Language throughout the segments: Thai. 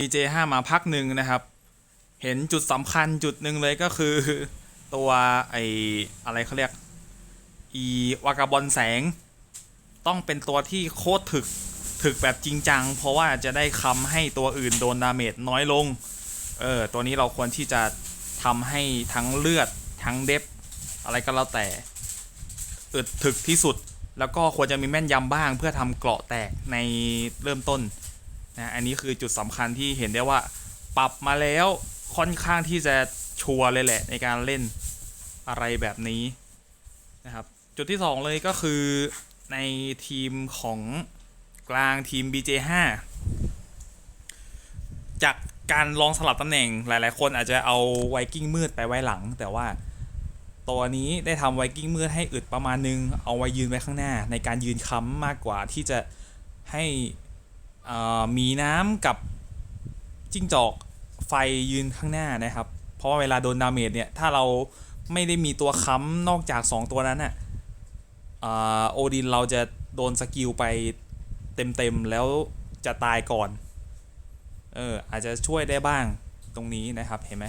DJ5 มาพักหนึ่งนะครับ เห็นจุดสำคัญจุดหนึ่งเลยก็คือตัวไออะไรเขาเรียกอีวากาบอลแสง ต้องเป็นตัวที่โคตรถึกถึกแบบจริงจัง เพราะว่าจะได้คำให้ตัวอื่นโดนดาเมจน้อยลง เออ ตัวนี้เราควรที่จะทำให้ทั้งเลือดทั้งเดฟอะไรก็แล้วแต่อึดถึกที่สุด แล้วก็ควรจะมีแม่นยำบ้างเพื่อทำเกราะแตกในเริ่มต้น นะอันนี้คือจุดสำคัญที่เห็นได้ว่าปรับมาแล้วค่อนข้างที่จะชัวร์เลยแหละในการเล่นอะไรแบบนี้นะครับ จุดที่ 2 เลยก็คือในทีมของกลางทีม BJ5 จากการลองสลับตำแหน่งหลาย ๆ คนอาจจะเอาไวกิ้งมืดไปไว้หลัง แต่ว่าตัวนี้ได้ทำไวกิ้งมืดให้อึดประมาณนึง เอาไว้ยืนไว้ข้างหน้าในการยืนค้ำมากกว่าที่จะให้ มีน้ำกับจิ้งจอกไฟยืนข้างหน้านะครับ เพราะว่าเวลาโดนดาเมจเนี่ย ถ้าเราไม่ได้มีตัวค้ำนอกจาก 2 ตัวนั้นน่ะอ่าโอดินเราจะโดนสกิลไปเต็มๆ แล้วจะตายก่อน เอออาจจะช่วยได้บ้างตรงนี้นะครับเห็นไหม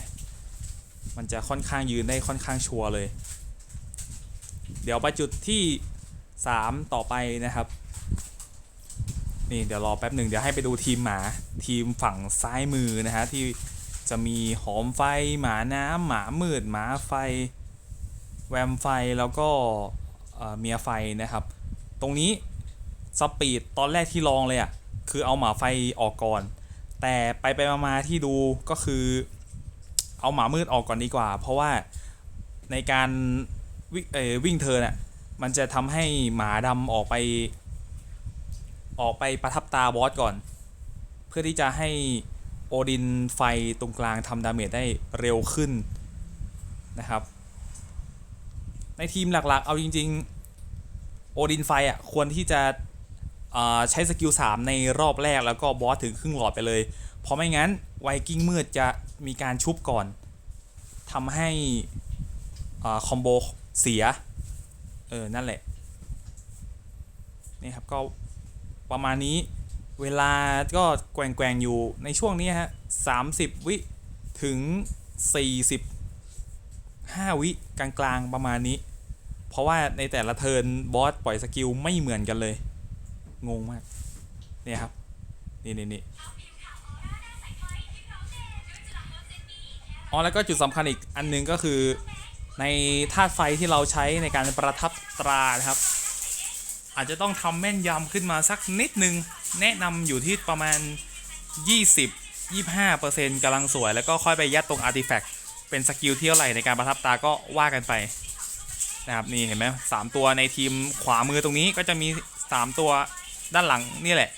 มันจะค่อนข้างยืนได้ค่อนข้างชัวร์เลย เดี๋ยวไปจุดที่ 3 ต่อไปนะครับ นี่เดี๋ยวรอแป๊บหนึ่งเดี๋ยวให้ไปดูทีมหมาทีมฝั่งซ้ายมือนะฮะที่จะมีหอมไฟหมาน้ำหมามืดหมาไฟ แวมไฟแล้วก็เมียไฟนะครับ ตรงนี้สปีดตอนแรกที่ลองเลยอะ่ะคือเอาหมาไฟออกก่อน แต่ไปไปมาที่ดูก็คือ เอาหมามืดออกก่อนดีกว่า เพราะว่าในการวิเอ่อวิ่งเธอน่ะมันจะทำให้หมาดำออกไป ออกไปประทับตาบอสก่อน เพื่อที่จะให้โอดินไฟตรงกลางทำดาเมจได้เร็วขึ้นนะครับ ในทีมหลักๆ เอาจริง ๆ โอดินไฟอะควรที่จะใช้สกิล 3 ในรอบแรกแล้วก็บอสถึงครึ่งหลอดไปเลย เพราะไม่งั้นไวกิ้งมืดจะมีการชุบก่อนทำให้อคอมโบเสีย เออ นั่นแหละ นี่ครับ ก็ ประมาณนี้ เวลาก็แกว่งๆอยู่ในช่วงนี้ฮะ30วิถึง45วิกลางๆประมาณนี้ เพราะว่าในแต่ละเทิร์นบอสปล่อยสกิลไม่เหมือนกันเลย งงมาก เนี่ยครับ นี่นี่นี่อ๋อแล้วก็จุดสำคัญอีกอันหนึงก็คือในธาตุไฟที่เราใช้ในการประทับตรานะครับ อาจจะต้องทำแม่นยำขึ้นมาสักนิดนึง แนะนำอยู่ที่ประมาณ 20 25%กำลังสวย แล้วก็ค่อยไปยัดตรงอาร์ติแฟกต์เป็นสกิลที่เท่าไหร่ในการประทับตาก็ว่ากันไปนะครับนี่เห็นไหมสามตัวในทีมขวามือตรงนี้ก็จะมี 3 ตัวด้านหลังนี่แหละ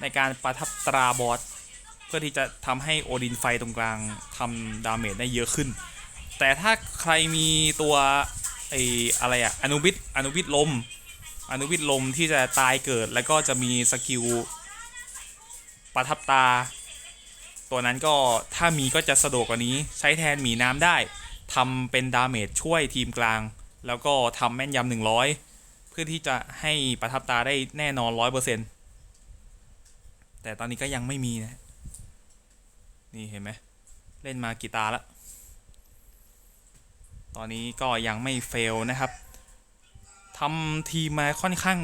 ในการประทับตราบอสเพื่อที่จะทำให้โอดินไฟตรงกลางทำดาเมจได้เยอะขึ้น แต่ถ้าใครมีตัวไออะไรอะอนุบิตอนุบิตลม อนุวิทย์ลมที่จะตายเกิดแล้วก็จะมีสกิลประทับตา ตัวนั้นก็ถ้ามีก็จะสะดวกกว่านี้ใช้แทนหมีน้ำได้ทำเป็นดาเมจช่วยทีมกลาง แล้วก็ทำแม่นยำหนึ่งร้อยเพื่อที่จะให้ประทับตาได้แน่นอนร้อยเปอร์เซ็นต์แต่ตอนนี้ก็ยังไม่มีนะ นี่เห็นไหมเล่นมากี่ตาแล้วตอนนี้ก็ยังไม่เฟลนะครับ ทำทีมมาค่อนข้าง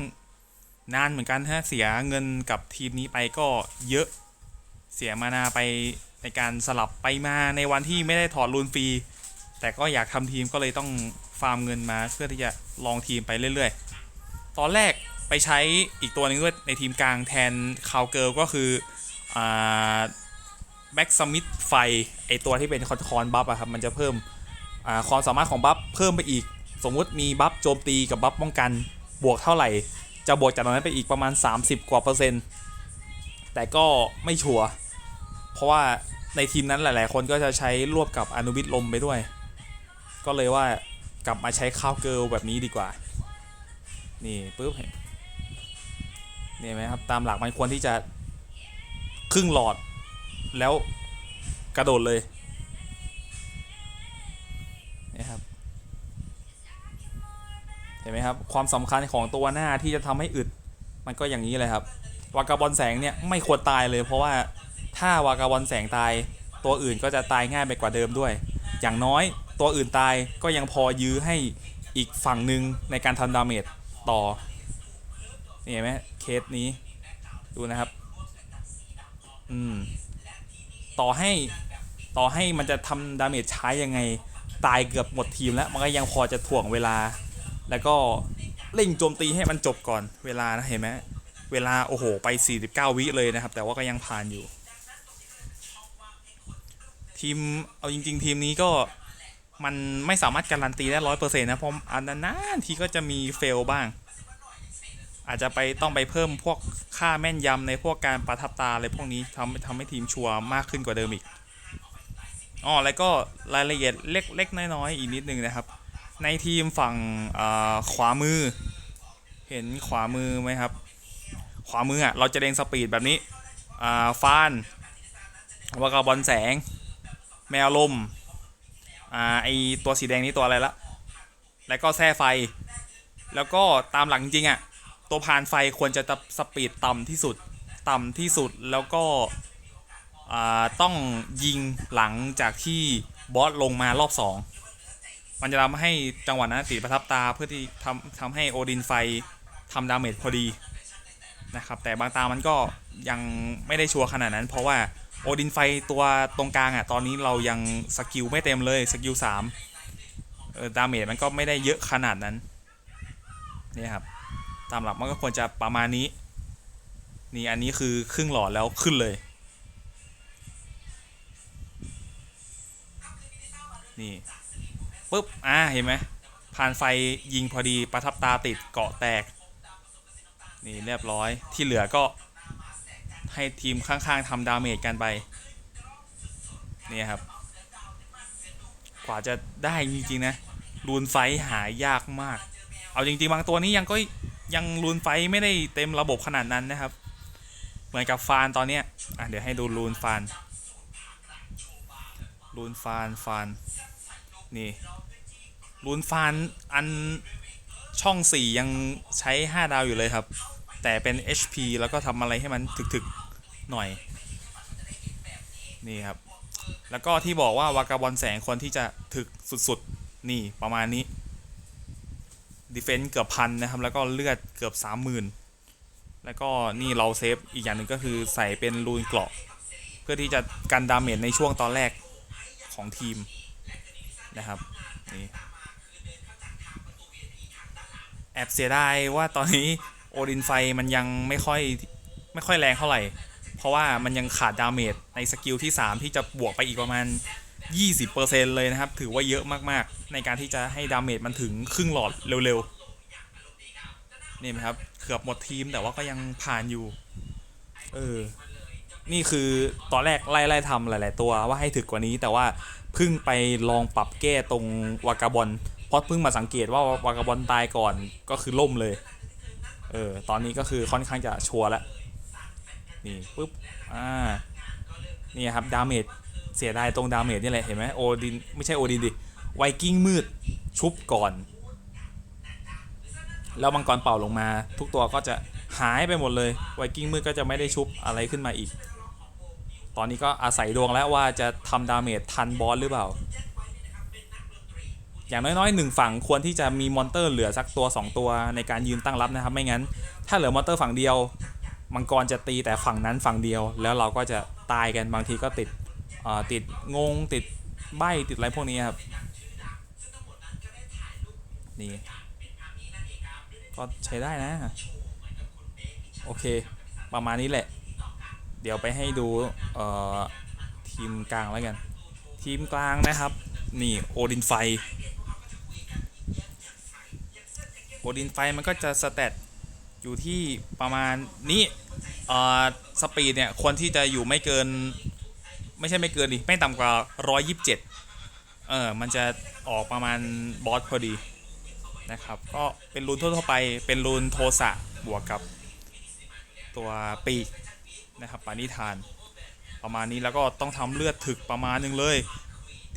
นานเหมือนกันฮะเสียเงินกับทีมนี้ไปก็เยอะเสียมานาไปในการสลับไปมาในวันที่ไม่ได้ถอดรูนฟรี แต่ก็อยากทำทีมก็เลยต้องฟาร์มเงินมาเพื่อที่จะลองทีมไปเรื่อยๆ ตอนแรกไปใช้อีกตัวหนึงด้วยในทีมกลางแทนคาวเกิลก็คือแบ็กสมิธไฟ ไอตัวที่เป็นคอนคอนบัฟอะครับ มันจะเพิ่มความสามารถของบัฟเพิ่มไปอีก สมมุติมีบัฟโจมตีกับบัฟป้องกันบวกเท่าไหร่ จะบวกจากนั้นไปอีกประมาณ 30 กว่าเปอร์เซ็นต์ แต่ก็ไม่ชัวร์เพราะว่าในทีมนั้นหลาย ๆ คนก็จะใช้รวบกับอนุวิทลมไปด้วย ก็เลยว่ากลับมาใช้ข้าวเกิลแบบนี้ดีกว่า นี่ปุ๊บเห็นนี่เห็นไหมครับตามหลักมันควรที่จะครึ่งหลอดแล้วกระโดดเลยนี่ครับ เห็นไหมครับความสำคัญของตัวหน้าที่จะทำให้อึดมันก็อย่างนี้เลยครับวากาบอลแสงเนี่ยไม่ควรตายเลย เพราะว่าถ้าวากาบอลแสงตาย ตัวอื่นก็จะตายง่ายไปกว่าเดิมด้วย อย่างน้อยตัวอื่นตายก็ยังพอยื้อให้อีกฝั่งหนึ่งในการทำดาเมจต่อนี่เห็นไหมเคสนี้ดูนะครับอืมต่อให้ต่อให้มันจะทำดาเมจช้ายังไงตายเกือบหมดทีมแล้ว มันก็ยังพอจะถ่วงเวลา แล้วก็เร่งโจมตีให้มันจบก่อนเวลานะเห็นไหมเวลาโอ้โหไป 49 วิเลยนะครับ แต่ว่าก็ยังผ่านอยู่ ทีมเอาจริง ๆ ทีมนี้ก็มันไม่สามารถการันตีได้ร้อยเปอร์เซ็นต์นะเพราะอันนั้นทีก็จะมีเฟลบ้าง อาจจะไปต้องไปเพิ่มพวกค่าแม่นยำในพวกการประทับตาอะไรพวกนี้ทำทำให้ทีมชัวร์มากขึ้นกว่าเดิมอีกอ๋อแล้วก็รายละเอียดเล็กๆน้อยๆอีกนิดนึงนะครับ ในทีมฝั่งขวามือ เห็นขวามือไหมครับ ขวามืออะเราจะเด้งสปีดแบบนี้ฟานวากาบอลแสง แมวลมอ่าไอตัวสีแดงนี่ตัวอะไรละ แล้วก็แท่ไฟ แล้วก็ตามหลังจริงอะ ตัวพานไฟควรจะสปีดต่ำที่สุด ต่ำที่สุดแล้วก็อ่าต้องยิงหลังจากที่บอสลงมารอบ 2 มันจะทำให้จังหวะนั้นติดประทับตาเพื่อที่ทำทำให้โอดินไฟทำดาเมจพอดีนะครับแต่บางตามันก็ยังไม่ได้ชัวร์ขนาดนั้น เพราะว่าโอดินไฟตัวตรงกลางอะตอนนี้เรายังสกิลไม่เต็มเลยสกิลสามดาเมจมันก็ไม่ได้เยอะขนาดนั้นนี่ครับตามหลักมันก็ควรจะประมาณนี้ นี่อันนี้คือครึ่งหลอดแล้วขึ้นเลย นี่ ปุ๊บ อ่า เห็นไหมผ่านไฟยิงพอดีประทับตาติดเกาะแตก นี่เรียบร้อยที่เหลือก็ให้ทีมข้างๆทำดาเมจกันไป นี่ครับ กว่าจะได้จริงๆนะรูนไฟหายากมาก เอาจริงๆบางตัวนี้ยังก็ยังรูนไฟไม่ได้เต็มระบบขนาดนั้นนะครับ เหมือนกับฟานตอนเนี้ยอะเดี๋ยวให้ดูรูนฟานรูนฟานฟาน นี่รูนฟานอันช่อง 4 ยังใช้ 5 ดาวอยู่เลยครับ แต่เป็น HP แล้วก็ทำอะไรให้มันถึกๆ หน่อย นี่ครับ แล้วก็ที่บอกว่าวากาบอลแสงคนที่จะถึกสุดๆ นี่ประมาณนี้ดีเฟนซ์เกือบพันนะครับ แล้วก็เลือดเกือบสามหมื่นแล้วก็นี่เราเซฟอีกอย่างหนึ่งก็คือใส่เป็นรูนเกราะ เพื่อที่จะกันดาเมจในช่วงตอนแรกของทีม นะครับนี่แอบเสียดายว่าตอนนี้โอดินไฟมันยังไม่ค่อยไม่ค่อยแรงเท่าไหร่ เพราะว่ามันยังขาดดาเมจในสกิลที่ 3 ที่จะบวกไปอีกประมาณ 20%เลยนะครับ ถือว่าเยอะมากๆ ในการที่จะให้ดาเมจมันถึงครึ่งหลอดเร็วๆ นี่ไหมครับเกือบหมดทีมแต่ว่าก็ยังผ่านอยู่ เออ นี่คือตอนแรกไล่ไล่ทำหลาย ๆ ตัวว่าให้ถึกกว่านี้แต่ว่า เพิ่งไปลองปรับแก้ตรงวากาบอลเพราะเพิ่งมาสังเกตว่าวากาบอลตายก่อนก็คือล่มเลย เออ ตอนนี้ก็คือค่อนข้างจะชัวร์แล้วนี่ปุ๊บ อ่า นี่ครับ ดาเมจ เสียดายตรงดาเมจนี่แหละ เห็นไหมโอดิน ไม่ใช่โอดินดิ ไวกิ้งมืด ชุบก่อน แล้วมังกรเป่าลงมา ทุกตัวก็จะหายไปหมดเลย ไวกิ้งมืดก็จะไม่ได้ชุบอะไรขึ้นมาอีก ตอนนี้ก็อาศัยดวงแล้วว่าจะทำดาเมจทันบอสหรือเปล่า อย่างน้อยๆหนึ่งฝั่งควรที่จะมีมอนเตอร์เหลือสักตัว 2 ตัวในการยืนตั้งรับนะครับ ไม่งั้น ถ้าเหลือมอนเตอร์ฝั่งเดียว มังกรจะตีแต่ฝั่งนั้นฝั่งเดียว แล้วเราก็จะตายกันบางทีก็ติดติดงงติดใบติดอะไรพวกนี้ครับนี่ก็ใช้ได้นะ โอเค ประมาณนี้แหละ เดี๋ยวไปให้ดูเอ่อทีมกลางแล้วกัน ทีมกลางนะครับ นี่โอดินไฟ โอดินไฟมันก็จะสเตตอยู่ที่ประมาณนี้เอ่อสปีดเนี่ยควรที่จะอยู่ไม่เกิน ไม่ใช่ไม่เกินดิไม่ต่ำกว่า 127 เออมันจะออกประมาณบอสพอดีนะครับ ก็เป็นรูนทั่วๆไปเป็นรูนโทสะบวกกับตัวปีก นะครับปานิธาน ประมาณนี้แล้วก็ต้องทำเลือดถึกประมาณนึงเลย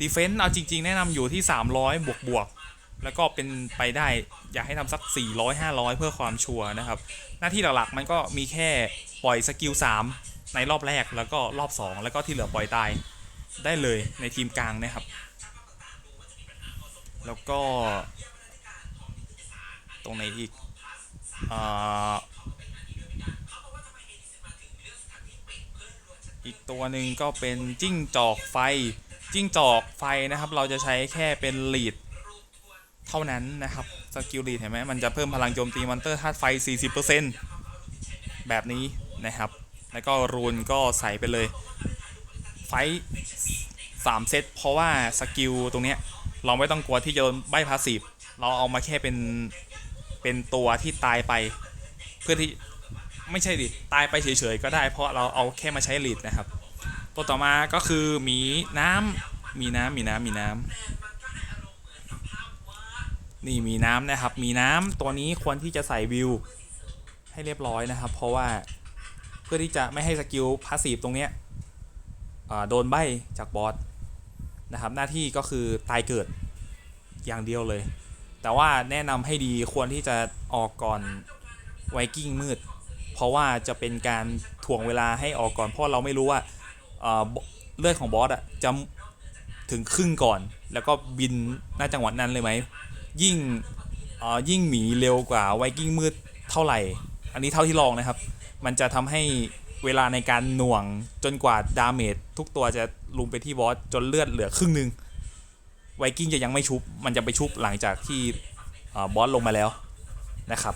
ดีเฟนต์เอาจริง ๆ แนะนำอยู่ที่ 300 บวกบวกแล้วก็เป็นไปได้อยากให้ทำสัก 400 500 เพื่อความชัวร์นะครับ หน้าที่หลักๆมันก็มีแค่ปล่อยสกิล3ในรอบแรกแล้วก็รอบสองแล้วก็ที่เหลือปล่อยตายได้เลยในทีมกลางนะครับ แล้วก็ ตรงไหนอีกอ่า อีกตัวหนึ่งก็เป็นจิ้งจอกไฟ จิ้งจอกไฟนะครับ เราจะใช้แค่เป็นลีดเท่านั้นนะครับ สกิลลีดเห็นไหมมันจะเพิ่มพลังโจมตีมอนเตอร์ธาตุไฟ 40%แบบนี้นะครับ แล้วก็รูนก็ใส่ไปเลย ไฟสามเซตเพราะว่าสกิลตรงเนี้ยเราไม่ต้องกลัวที่จะโดนใบพาสีฟเราเอามาแค่เป็นเป็นตัวที่ตายไป เพื่อที่ ไม่ใช่ดิตายไปเฉยๆก็ได้ เพราะเราเอาแค่มาใช้ลีดนะครับ ตัวต่อมาก็คือหมีน้ำมีน้ำมีน้ำมีน้ำนี่มีน้ำนะครับ มีน้ำตัวนี้ควรที่จะใส่วิวให้เรียบร้อยนะครับ เพราะว่าเพื่อที่จะไม่ให้สกิลพาสซีฟตรงเนี้ยโดนใบจากบอสนะครับ หน้าที่ก็คือตายเกิดอย่างเดียวเลย แต่ว่าแนะนำให้ดีควรที่จะออกก่อนไวกิ้งมืด เพราะว่าจะเป็นการถ่วงเวลาให้ออกก่อน เพราะเราไม่รู้ว่าเอ่อเลือดของบอสอะจะถึงครึ่งก่อน แล้วก็บินหน้าจังหวะนั้นเลยไหม ยิ่งยิ่งหมีเร็วกว่าไวกิ้งมืดเท่าไหร่ อันนี้เท่าที่ลองนะครับ มันจะทำให้เวลาในการหน่วงจนกว่าดาเมจทุกตัวจะลุมไปที่บอสจนเลือดเหลือครึ่งหนึ่งไวกิ้งจะยังไม่ชุบ มันจะไปชุบหลังจากที่อบอสลงมาแล้วนะครับ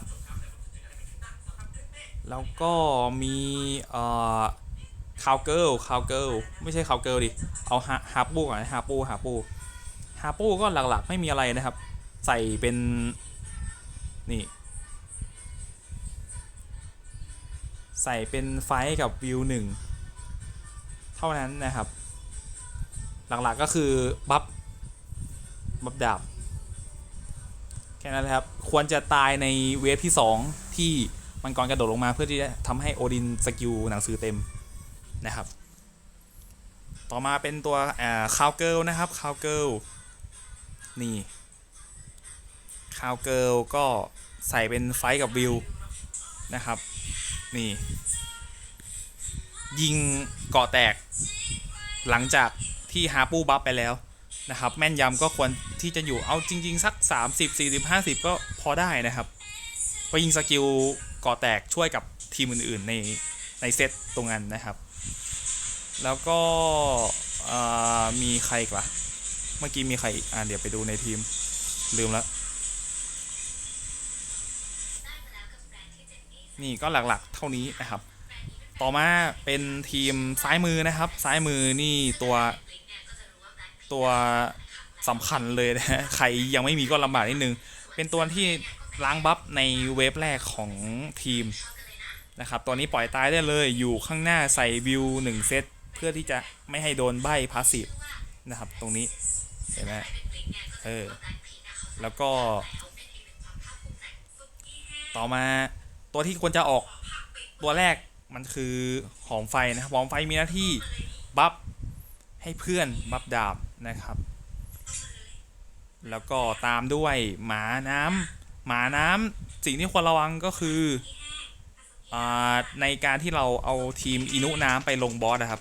แล้วก็มีเอ่อคาวเกิลคาวเกิลไม่ใช่คาวเกิลดิ เอาฮาฮาปูก่อนฮาปูฮาปูฮาปูก็หลักๆ ไม่มีอะไรนะครับ ใส่เป็น นี่ ใส่เป็นไฟกับวิวหนึ่งเท่านั้นนะครับ หลักๆก็คือ บัฟบัฟดาบ แค่นั้นแหละครับ ควรจะตายในเวฟที่ 2 ที่ มังกรกระโดดลงมาเพื่อที่จะทำให้โอดินสกิลหนังสือเต็มนะครับ ต่อมาเป็นตัวคาวเกิลนะครับคาวเกิลนี่คาวเกิลก็ใส่เป็นไฟกับวิวนะครับ นี่ ยิงเกาะแตก หลังจากที่ฮาปูบัฟไปแล้วนะครับ แม่นยำก็ควรที่จะอยู่เอาจริง ๆ สัก 30 40 50 ก็พอได้นะครับ ก็ยิงสกิล กาะแตกช่วยกับทีมอื่นๆในในเซตตรงนั้นนะครับ แล้วก็มีใครกล่ะ เมื่อกี้มีใครอ่าเดี๋ยวไปดูในทีมลืมแล้วนี่ก็หลักๆเท่านี้นะครับ ต่อมาเป็นทีมซ้ายมือนะครับ ซ้ายมือนี่ตัวตัวสำคัญเลยนะฮะใครยังไม่มีก็ลำบากนิดนึง เป็นตัวที่ ล้างบัฟในเวฟแรกของทีมนะครับตัวนี้ปล่อยตายได้เลยอยู่ข้างหน้าใส่วิว1เซตเพื่อที่จะไม่ให้โดนใบพาสซีฟนะครับ ตรงนี้เห็นไหมเออแล้วก็ ต่อมาตัวที่ควรจะออกตัวแรกมันคือหอมไฟนะครับหอมไฟมีหน้าที่บัฟให้เพื่อนบัฟดาบนะครับ แล้วก็ตามด้วยหมาน้ำ หมาน้ำสิ่งที่ควรระวังก็คืออในการที่เราเอาทีมอินุน้ำไปลงบอสนะครับ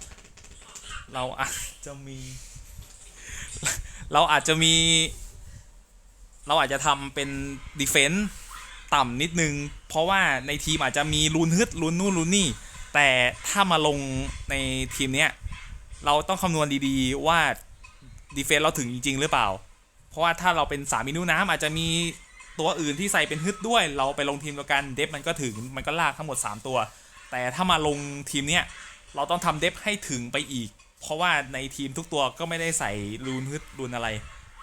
เราอาจจะมี เราอาจจะมี เราอาจจะทำเป็นดีเฟน s ์ต่ำนิดนึง เพราะว่าในทีมอาจจะมีลูนฮึดลูนนู่นลูนนี่ แต่ถ้ามาลงในทีมเนี้ยเราต้องคำนวณดีๆว่าดีเฟน s ์เราถึงจริง ๆ หรือเปล่า เพราะว่าถ้าเราเป็นสามินุน้ำอาจจะมี ตัวอื่นที่ใส่เป็นฮึดด้วย เราไปลงทีมเดียวกันเดฟมันก็ถึงมันก็ลากทั้งหมด 3 ตัว แต่ถ้ามาลงทีมเนี้ยเราต้องทำเดฟให้ถึงไปอีก เพราะว่าในทีมทุกตัวก็ไม่ได้ใส่รูนฮึดรูนอะไร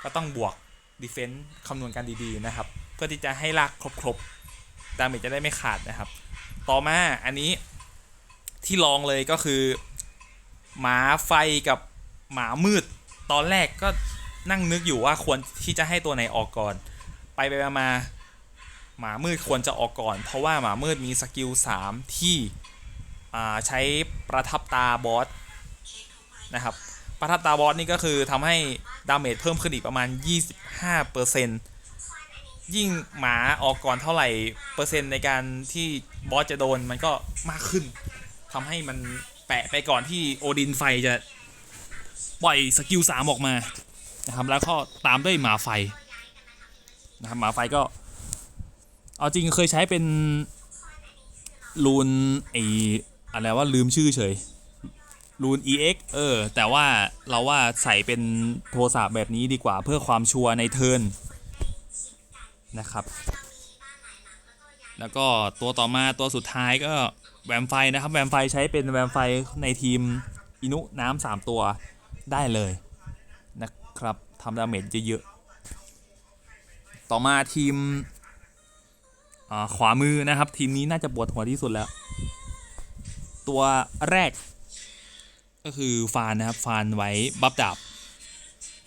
ก็ต้องบวกดีเฟน s ์คำนวณกันดีๆนะครับ เพื่อที่จะให้ลากครบๆดาเมจจะได้ไม่ขาดนะครับ ต่อมาอันนี้ที่ลองเลยก็คือ หมาไฟกับหมามืด ตอนแรกก็นั่งนึกอยู่ว่าควรที่จะให้ตัวไหนออกก่อน ไปไปมามาหมามืดควรจะออกก่อน เพราะว่าหมามืดมีสกิล3ที่ใช้ประทับตาบอสนะครับประทับตาบอสนี่ก็คือทำให้ดาเมจเพิ่มขึ้นอีกประมาณ 25%ยิ่งหมาออกก่อนเท่าไหร่เปอร์เซ็นต์ในการที่บอสจะโดนมันก็มากขึ้นทำให้มันแปะไปก่อนที่โอดินไฟจะปล่อยสกิลสามออกมานะครับแล้วก็ตามด้วยหมาไฟ นะครับหมาไฟก็ เอาจริงเคยใช้เป็นรูนไออะไรว่าลืมชื่อเฉยรูน EX เออ แต่ว่าเราว่าใส่เป็นโทรศัพท์แบบนี้ดีกว่าเพื่อความชัวร์ในเทิร์นนะครับ แล้วก็ตัวต่อมาตัวสุดท้ายก็แวมไฟนะครับ แวมไฟใช้เป็นแวมไฟในทีมอินุน้ำสามตัวได้เลยนะครับทำดาเมจเยอะๆ ต่อมาทีมขวามือนะครับ ทีมนี้น่าจะปวดหัวที่สุดแล้ว ตัวแรก ก็คือฟานนะครับ ฟานไว้บัฟดาบ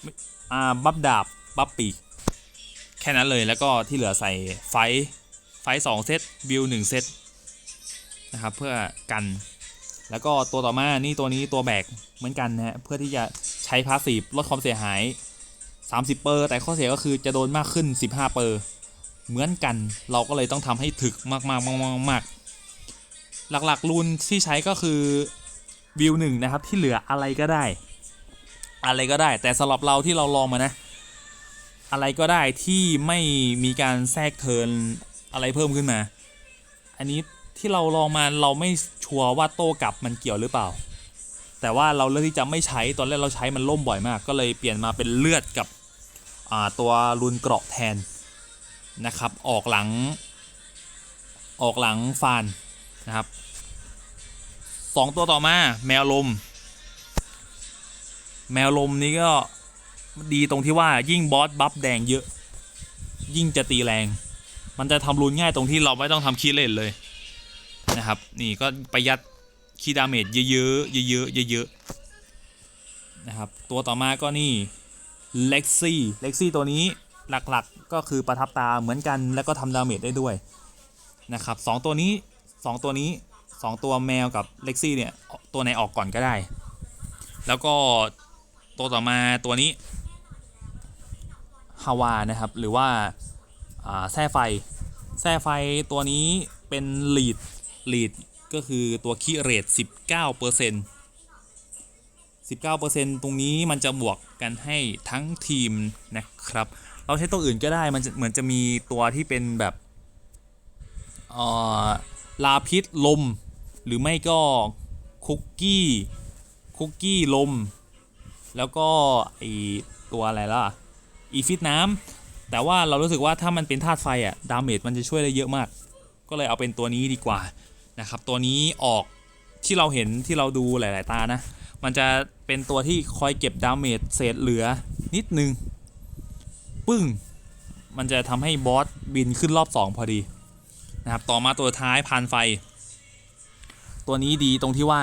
ไม่อ่าบัฟดาบบัฟปีกแค่นั้นเลยแล้วก็ที่เหลือใส่ไฟไฟสองเซตบิลหนึ่งเซตนะครับเพื่อกัน แล้วก็ตัวต่อมานี่ตัวนี้ตัวแบกเหมือนกันนะฮะเพื่อที่จะใช้พาสซีฟลดความเสียหาย 30 เปอร์ แต่ข้อเสียก็คือจะโดนมากขึ้น 15 เปอร์ เหมือนกันเราก็เลยต้องทำให้ถึกมากๆมากๆมากหลักๆรูนที่ใช้ก็คือบิลหนึ่งนะครับที่เหลืออะไรก็ได้ อะไรก็ได้ แต่สำหรับเราที่เราลองมานะ อะไรก็ได้ที่ไม่มีการแทรกเทินอะไรเพิ่มขึ้นมา อันนี้ที่เราลองมาเราไม่ชัวร์ว่าโต้กลับมันเกี่ยวหรือเปล่า แต่ว่าเราเลือกที่จะไม่ใช้ตอนแรกเราใช้มันล่มบ่อยมาก ก็เลยเปลี่ยนมาเป็นเลือดกับ ตัวรุนเกราะแทนนะครับ ออกหลัง ออกหลังฟานนะครับสองตัวต่อมาแมวลม แมวลมนี้ก็ดีตรงที่ว่ายิ่งบอสบัฟแดงเยอะ ยิ่งจะตีแรง มันจะทำรูนง่ายตรงที่เราไม่ต้องทำคีย์เลนเลยนะครับ นี่ก็ประหยัดคีย์ดาเมจเยอะๆเยอะๆเยอะๆนะครับ ตัวต่อมาก็นี่ เล็กซี่เล็กซี่ตัวนี้หลักๆก็คือประทับตาเหมือนกันแล้วก็ทำดาเมจได้ด้วยนะครับสองตัวนี้สองตัวนี้สองตัวแมวกับเล็กซี่เนี่ยตัวไหนออกก่อนก็ได้ แล้วก็ตัวต่อมาตัวนี้ฮาวานะครับหรือว่าแส้ไฟแส้ไฟตัวนี้เป็นลีดลีดก็คือตัวคีเรท19% 19%ตรงนี้มันจะบวกกันให้ทั้งทีมนะครับ เราใช้ตัวอื่นก็ได้มันเหมือนจะมีตัวที่เป็นแบบลาพิษลม หรือไม่ก็คุกกี้คุกกี้ลม แล้วก็ไอตัวอะไรล่ะอีฟิตน้ำแต่ว่าเรารู้สึกว่าถ้ามันเป็นธาตุไฟอะดาเมจมันจะช่วยได้เยอะมาก ก็เลยเอาเป็นตัวนี้ดีกว่านะครับ ตัวนี้ออกที่เราเห็นที่เราดูหลาย ๆ ตานะ มันจะ เป็นตัวที่คอยเก็บดาเมจเศษเหลือนิดนึง ปึ้ง มันจะทำให้บอสบินขึ้นรอบ 2 พอดีนะครับ ต่อมาตัวท้ายพานไฟ ตัวนี้ดีตรงที่ว่า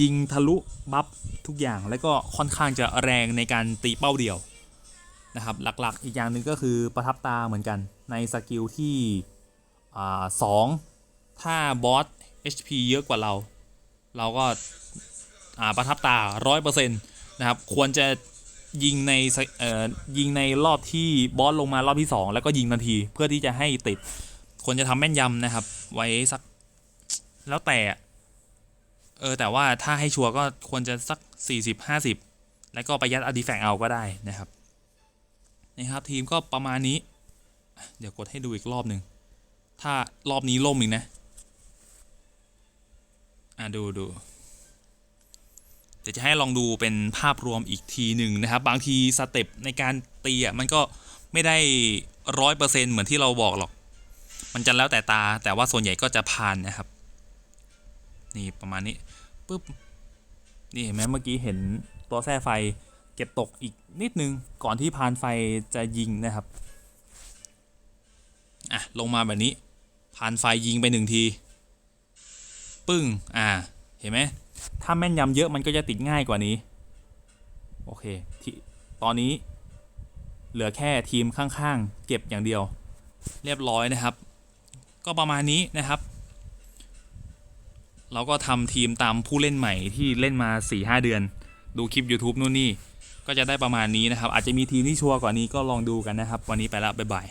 ยิงทะลุบัฟทุกอย่างแล้วก็ค่อนข้างจะแรงในการตีเป้าเดียวนะครับ หลักๆอีกอย่างหนึ่งก็คือประทับตาเหมือนกันในสกิลที่สองถ้าบอส HP เยอะกว่าเรา เราก็ ประทับตา100%นต์นะครับควรจะยิงในเอ่อยิงในรอบที่บอสลงมารอบที่ 2 แล้วก็ยิงทันทีเพื่อที่จะให้ติดควรจะทำแม่นยำนะครับ ไว้สักแล้วแต่เออแต่ว่าถ้าให้ชัวร์ก็ควรจะสัก 40-50 แล้วก็ประยัดอาร์ติแฟกเอาก็ได้นะครับนะครับทีมก็ประมาณนี้ เดี๋ยวกดให้ดูอีกรอบหนึ่งถ้ารอบนี้ล่มอีกนะ อะดูดู เดี๋ยวจะให้ลองดูเป็นภาพรวมอีกทีหนึ่งนะครับ บางทีสเต็ปในการตีอะมันก็ไม่ได้ร้อยเปอร์เซ็นเหมือนที่เราบอกหรอก มันจะแล้วแต่ตา แต่ว่าส่วนใหญ่ก็จะผ่านนะครับ นี่ประมาณนี้ปุ๊บนี่เห็นไหมเมื่อกี้เห็นตัวแส้ไฟเก็บตกอีกนิดนึงก่อนที่พานไฟจะยิงนะครับอะลงมาแบบนี้พานไฟยิงไปหนึ่งที ปึ้งอ่าเห็นไหม ถ้าแม่นยำเยอะมันก็จะติดง่ายกว่านี้ โอเคที่ตอนนี้เหลือแค่ทีมข้างๆ เก็บอย่างเดียว เรียบร้อยนะครับ ก็ประมาณนี้นะครับ เราก็ทำทีมตามผู้เล่นใหม่ที่เล่นมา 4-5 เดือน ดูคลิป YouTube นู่นนี่ ก็จะได้ประมาณนี้นะครับ อาจจะมีทีมที่ชัวร์กว่านี้ก็ลองดูกันนะครับ วันนี้ไปแล้วบ๊ายบาย